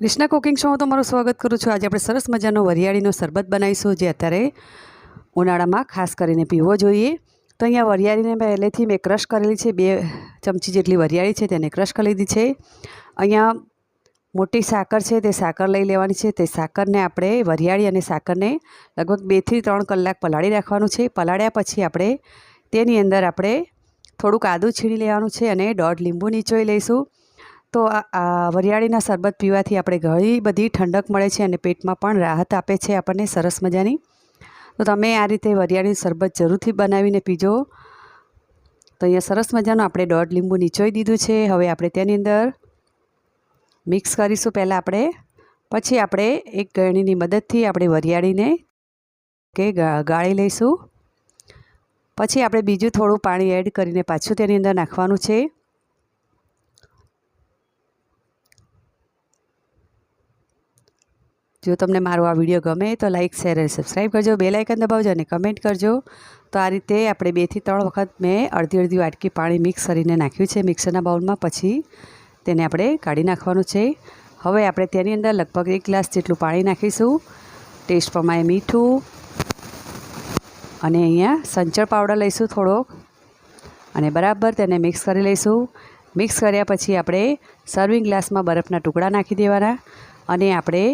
Krishna cooking show હું તમારું સ્વાગત કરું છું. આજે આપણે સરસ મજાનો વરિયાળીનો શરબત બનાવીશું, જે અત્યારે ઉનાળામાં ખાસ કરીને પીવો જોઈએ. તો અહીંયા વરિયાળીને પહેલેથી મેં ક્રશ કરેલી છે. બે ચમચી જેટલી વરિયાળી છે, તેને ક્રશ કરી લીધી છે. અહીંયા મોટી સાકર છે, તે સાકર લઈ લેવાની છે. તે સાકરને આપણે વરિયાળી અને સાકરને લગભગ બેથી ત્રણ કલાક પલાળી રાખવાનું છે. પલાળ્યા પછી આપણે તેની અંદર આપણે થોડુંક આદું છીણી લેવાનું છે અને દોઢ લીંબુ નીચોઈ લઈશું. તો આ વરિયાળીના શરબત પીવાથી આપણે ઘણી બધી ઠંડક મળે છે અને પેટમાં પણ રાહત આપે છે આપણને સરસ મજાની. તો તમે આ રીતે વરિયાળીનું શરબત જરૂરથી બનાવીને પીજો. તો અહીંયા સરસ મજાનું આપણે દોઢ લીંબુ નીચોઈ દીધું છે. હવે આપણે તેની અંદર મિક્સ કરીશું પહેલાં આપણે. પછી આપણે એક ગળણીની મદદથી આપણે વરિયાળીને કે ગાળી લઈશું. પછી આપણે બીજું થોડું પાણી એડ કરીને પાછું તેની અંદર નાખવાનું છે. જો તમને મારો આ વીડિયો ગમે તો લાઇક શેર અને સબસ્ક્રાઈબ કરજો. બે લાઇકન દબાવજો અને કમેન્ટ કરજો. તો આ રીતે આપણે બેથી ત્રણ વખત મેં અડધી અડધી વાટકી પાણી મિક્સ કરીને નાખ્યું છે. મિક્સરના બાઉલમાં પછી તેને આપણે કાઢી નાખવાનું છે. હવે આપણે તેની અંદર લગભગ એક ગ્લાસ જેટલું પાણી નાખીશું. ટેસ્ટ પ્રમાણે મીઠું અને અહીંયા સંચળ પાવડર લઈશું થોડોક. અને બરાબર તેને મિક્સ કરી લઈશું. મિક્સ કર્યા પછી આપણે સર્વિંગ ગ્લાસમાં બરફના ટુકડા નાખી દેવાના. અને આપણે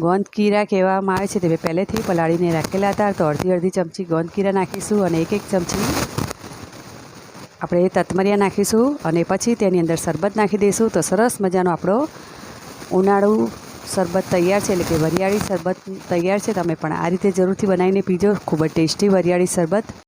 ગોંદ કીરા કહેવામાં આવે છે. તે મેં પહેલેથી પલાળીને રાખેલા હતા. તો અડધી અડધી ચમચી ગોંદ કીરા નાખીશું અને એક એક ચમચી આપણે તતમરિયા નાખીશું અને પછી તેની અંદર શરબત નાખી દઈશું. તો સરસ મજાનો આપણો ઉનાળુ શરબત તૈયાર છે. એટલે કે વરિયાળી શરબત તૈયાર છે. તમે પણ આ રીતે જરૂરથી બનાવીને પીજો. ખૂબ જ ટેસ્ટી વરિયાળી શરબત.